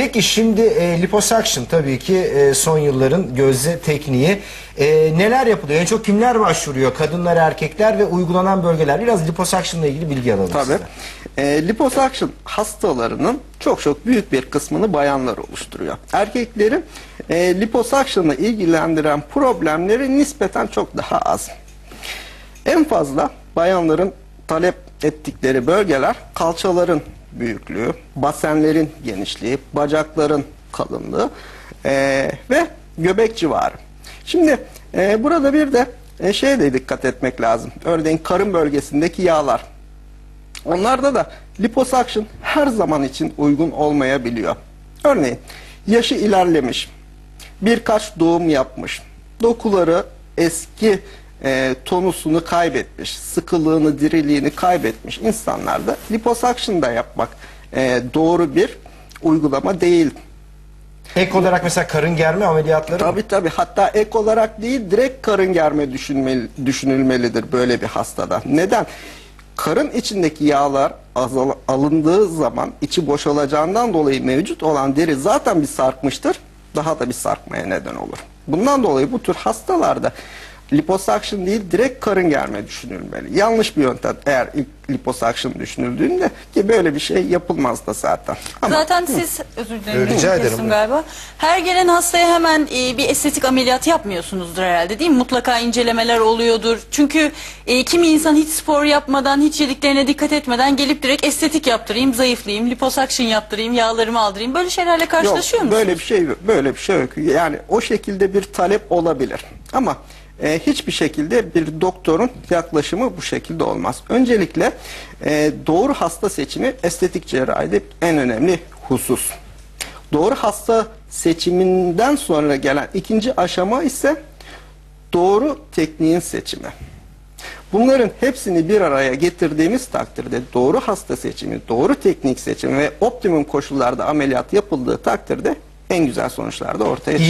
Peki şimdi e, liposuction tabii ki e, son yılların gözde tekniği. E, neler yapılıyor? En çok kimler başvuruyor? Kadınlar, erkekler ve uygulanan bölgeler. Biraz liposuction ile ilgili bilgi alalım Tabii. sizden. E, liposuction hastalarının çok çok büyük bir kısmını bayanlar oluşturuyor. Erkekleri e, liposuction'la ilgilendiren problemleri nispeten çok daha az. En fazla bayanların talep ettikleri bölgeler kalçaların büyüklüğü, basenlerin genişliği, bacakların kalınlığı e, ve göbek civarı. Şimdi e, burada bir de e, şeye de dikkat etmek lazım. Örneğin karın bölgesindeki yağlar. Onlarda da liposuction her zaman için uygun olmayabiliyor. Örneğin yaşı ilerlemiş, birkaç doğum yapmış, dokuları eski e, tonusunu kaybetmiş, sıkılığını, diriliğini kaybetmiş insanlarda liposuction da yapmak e, doğru bir uygulama değil. Ek olarak mesela karın germe ameliyatları mı? Tabii tabii hatta ek olarak değil direkt karın germe düşünmeli, düşünülmelidir böyle bir hastada. Neden? Karın içindeki yağlar azal, alındığı zaman içi boşalacağından dolayı mevcut olan deri zaten bir sarkmıştır. Daha da bir sarkmaya neden olur. Bundan dolayı bu tür hastalarda liposuction değil direkt karın germe düşünülmeli. Yanlış bir yöntem eğer ilk liposuction düşünüldüğünde ki böyle bir şey yapılmaz da zaten. Ama Zaten siz özür dilerim. Rica ederim, galiba. Her gelen hastaya hemen e, bir estetik ameliyat yapmıyorsunuzdur herhalde değil mi? Mutlaka incelemeler oluyordur. Çünkü e, kimi insan hiç spor yapmadan, hiç yediklerine dikkat etmeden gelip direkt estetik yaptırayım, zayıflayayım, liposuction yaptırayım, yağlarımı aldırayım. Böyle şeylerle karşılaşıyor Yok, musunuz? böyle bir şey böyle bir şey yok. Yani o şekilde bir talep olabilir. Ama e, hiçbir şekilde bir doktorun yaklaşımı bu şekilde olmaz. Öncelikle e, doğru hasta seçimi estetik cerrahide en önemli husus. Doğru hasta seçiminden sonra gelen ikinci aşama ise doğru tekniğin seçimi. Bunların hepsini bir araya getirdiğimiz takdirde doğru hasta seçimi, doğru teknik seçimi ve optimum koşullarda ameliyat yapıldığı takdirde en güzel sonuçlar da ortaya çıkıyor.